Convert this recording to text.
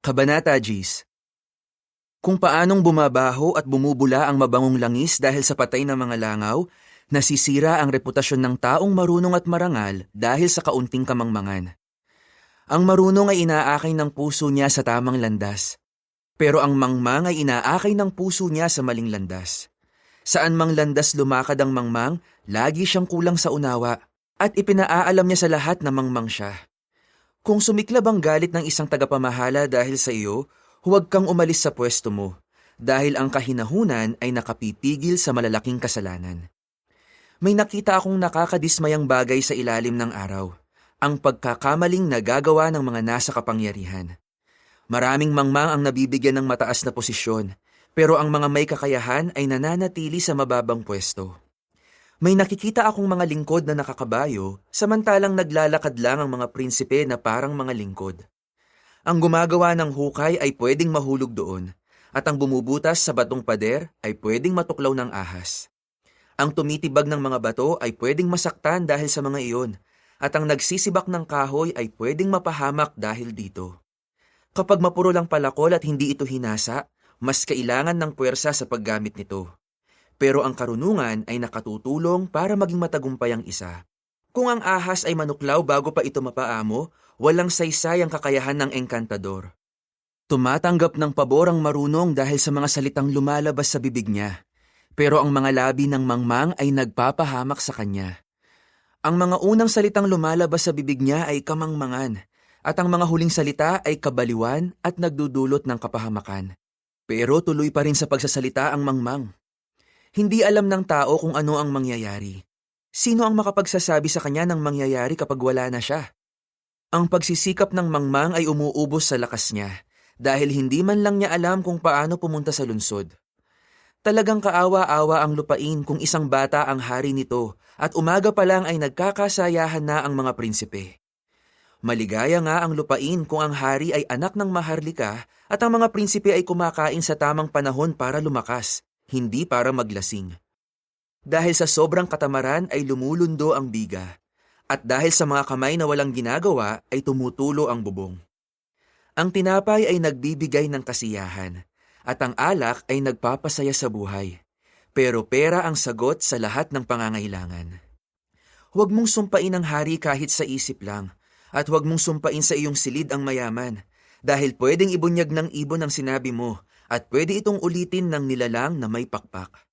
Kabanata Gs Kung paanong bumabaho at bumubula ang mabangong langis dahil sa patay ng mga langaw, nasisira ang reputasyon ng taong marunong at marangal dahil sa kaunting kamangmangan. Ang marunong ay inaakay ng puso niya sa tamang landas, pero ang mangmang ay inaakay ng puso niya sa maling landas. Saan mang landas lumakad ang mangmang, lagi siyang kulang sa unawa, at ipinaaalam niya sa lahat na mangmang siya. Kung sumiklab ang galit ng isang tagapamahala dahil sa iyo, huwag kang umalis sa pwesto mo, dahil ang kahinahunan ay nakapipigil sa malalaking kasalanan. May nakita akong nakakadismayang bagay sa ilalim ng araw, ang pagkakamaling nagagawa ng mga nasa kapangyarihan. Maraming mangmang ang nabibigyan ng mataas na posisyon, pero ang mga may kakayahan ay nananatili sa mababang pwesto. May nakikita akong mga lingkod na nakakabayo, samantalang naglalakad lang ang mga prinsipe na parang mga lingkod. Ang gumagawa ng hukay ay pwedeng mahulog doon, at ang bumubutas sa batong pader ay pwedeng matuklaw ng ahas. Ang tumitibag ng mga bato ay pwedeng masaktan dahil sa mga iyon, at ang nagsisibak ng kahoy ay pwedeng mapahamak dahil dito. Kapag mapuro lang palakol at hindi ito hinasa, mas kailangan ng puwersa sa paggamit nito. Pero ang karunungan ay nakatutulong para maging matagumpay ang isa. Kung ang ahas ay manuklaw bago pa ito mapaamo, walang saysay ang kakayahan ng engkantador. Tumatanggap ng pabor ang marunong dahil sa mga salitang lumalabas sa bibig niya. Pero ang mga labi ng mangmang ay nagpapahamak sa kanya. Ang mga unang salitang lumalabas sa bibig niya ay kamangmangan, at ang mga huling salita ay kabaliwan at nagdudulot ng kapahamakan. Pero tuloy pa rin sa pagsasalita ang mangmang. Hindi alam ng tao kung ano ang mangyayari. Sino ang makapagsasabi sa kanya ng mangyayari kapag wala na siya? Ang pagsisikap ng mangmang ay umuubos sa lakas niya dahil hindi man lang niya alam kung paano pumunta sa lunsod. Talagang kaawa-awa ang lupain kung isang bata ang hari nito at umaga pa lang ay nagkakasayahan na ang mga prinsipe. Maligaya nga ang lupain kung ang hari ay anak ng maharlika at ang mga prinsipe ay kumakain sa tamang panahon para lumakas hindi para maglasing. Dahil sa sobrang katamaran ay lumulundo ang biga, at dahil sa mga kamay na walang ginagawa ay tumutulo ang bubong. Ang tinapay ay nagbibigay ng kasiyahan, at ang alak ay nagpapasaya sa buhay. Pero pera ang sagot sa lahat ng pangangailangan. Huwag mong sumpain ang hari kahit sa isip lang, at huwag mong sumpain sa iyong silid ang mayaman, dahil pwedeng ibunyag ng ibon ang sinabi mo, at pwede itong ulitin ng nilalang na may pakpak.